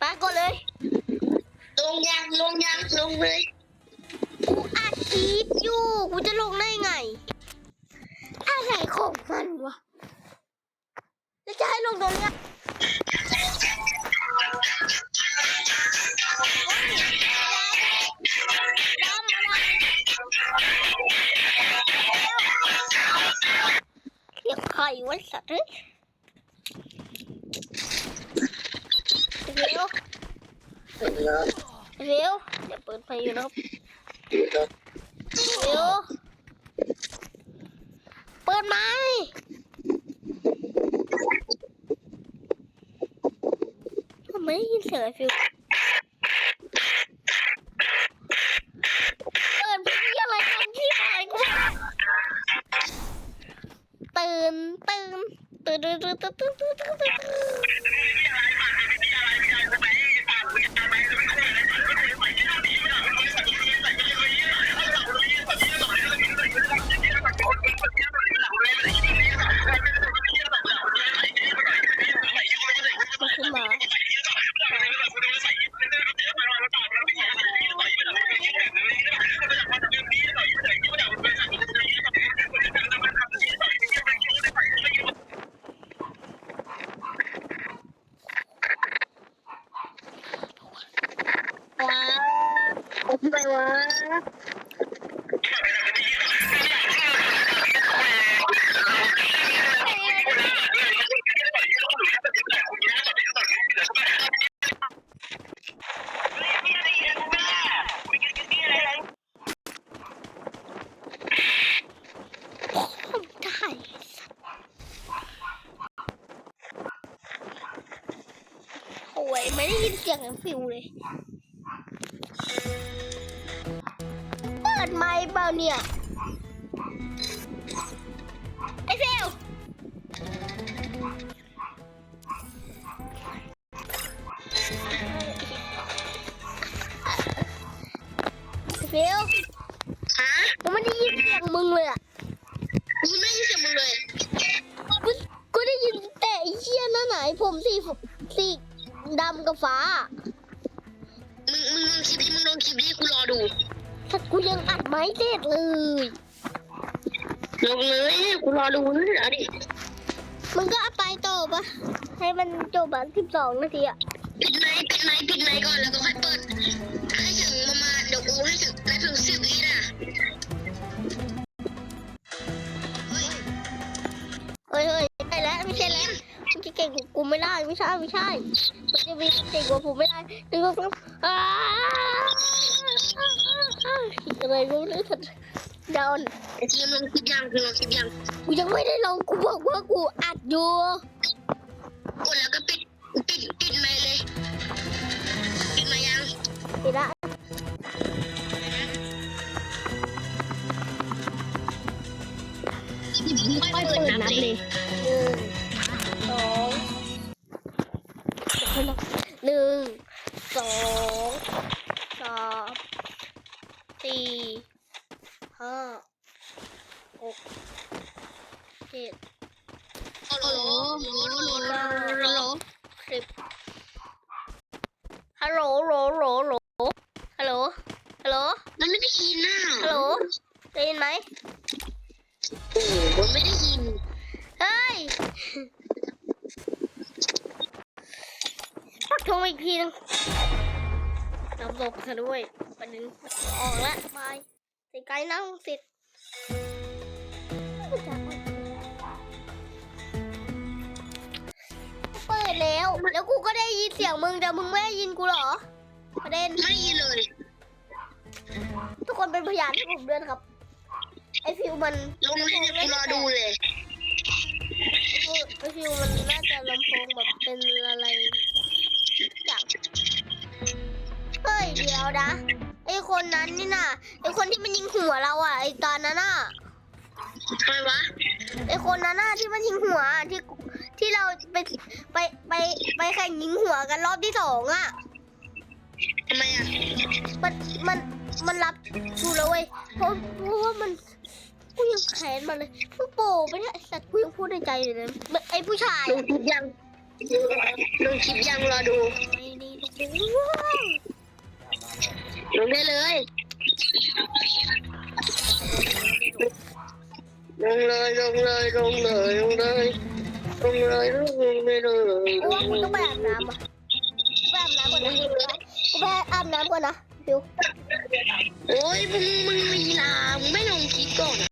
ปากดเลย ลงยังลงยังลงเลยกูอัดคลิปอยู่กูจะลงได้ไง อะไรของมันวะแล้วจะให้ลงตรงเนี้ยเรียกใครวะสัตว์เอ้ยเร็ว เร็วเดี๋ยวเปิดไฟอยู่นะครับเร็วเปิดไม้ทำไมได้ยินเสียงไอ้ฟิวเปิดพี่อะไรกันที่ไหนกูตื่นตื่นตื่นตื่นตื่นตื่นตื่นตื่นตื่น ผมไปวะโอ้ยไม่ได้ยินเสียงฟิวเลย ดไมค์เปล่าเนี่ย ไอ้ฟิวไอ้ฟิวฮะผมไม่ได้ยินเสียงมึงเลยอะกูไม่ได้ยินเสียงมึงเลย กูกูได้ยินแต่ไอ้เชี่ยนั่นไหนะไอ้ผมสีฝสีดำกับฟ้า มึงมึงลงคลิปนี้มึงลองคลิปนี้กูรอดู แต่กูยังอัดไม้เสร็จเลย ลงเลยกูรอดูนะเอาดิมึงก็เอาไปต่อปะให้มันจบแบบสิบสองนาทีอะปิดไมค์ปิดไมค์ปิดไมค์ก่อนแล้วก็ค่อยเปิด ให้ถึงประมาณเดี๋ยวกูให้ถึงให้ถึงสิบวินะเฮ้ยเฮ้ยเฮ้ยใช่แล้วไม่ใช่แล้วมันจะเก่งกว่ากูไม่ได้ไม่ใช่ไม่ใช่ มันจะมีเก่งกว่าผมไม่ได้ดึงก็อ้า อะไรกูไม่รู้ทันดาวน์ไอ้ทีมลงคลิปยังคือลงคลิปยังกูยังไม่ได้ลองกูบอกว่ากูอัดอยู่กดแล้วก็ปิดปิดปิดไมค์เลยปิดไมค์ยังเดี๋ยวนะค่อยเปิดนับเลยหนึ่งสองเดี๋ยวนะหนึ่งสองสาม สี่ห้าหกเจ็ดฮัลโหลฮัลโหลฮัลโหลฮัลโหลสิบฮัลโหลโหลโหลโหลฮัลโหลฮัลโหลมันไม่ได้ยินน่ะฮัลโหลได้ยินไหมโอ้มันไม่ได้ยินเฮ้ยปักทงอีกทีนึง นำศพเธอด้วยประเด็นออกแล้วบายสิไกลนั่งสิทธิ์เปิดแล้ว แล้วกูก็ได้ยินเสียงมึงแต่มึงไม่ได้ยินกูเหรอ ประเด็นไม่ได้ยินเลย ทุกคนเป็นพยานให้ผมด้วยนะครับ ไอฟิวมันลงให้กูรอดูเลยไอฟิวมันน่าจะลำโพงแบบเป็นอะไร ยเดี๋ยวนะไอคนนั้นนี่น่ะไอคนที่มันยิงหัวเราอะไอตอนนั้นน่ะทำไมวะไอคนนั้นน่ะที่มันยิงหัวอะที่ที่เราไปไปไปไปแข่งยิงหัวกันรอบที่สองอะทำไมอะมันมันมันรับกูแล้วเว้ยเพราะเพราะว่ามันกูยังแค้นมันเลยมึงโปไปเนี่ยไอ้สัตว์กูยังพูดในใจอยู่เลยไอ้ผู้ชายลงคลิปยังลงคลิปยังรอดูไม่ดีทุกคน ลงได้เลยลงเลยลงเลยลงเลยลงเลยลงเลยลงเลยลงเลยไอ้ว่ากูต้องไปอาบน้ำอะไปอาบน้ำก่อนนะกูไปอาบน้ำก่อนนะฟิวโอ้ยมึงมึงลีลามึงไม่ลงคลิปก่อนอะ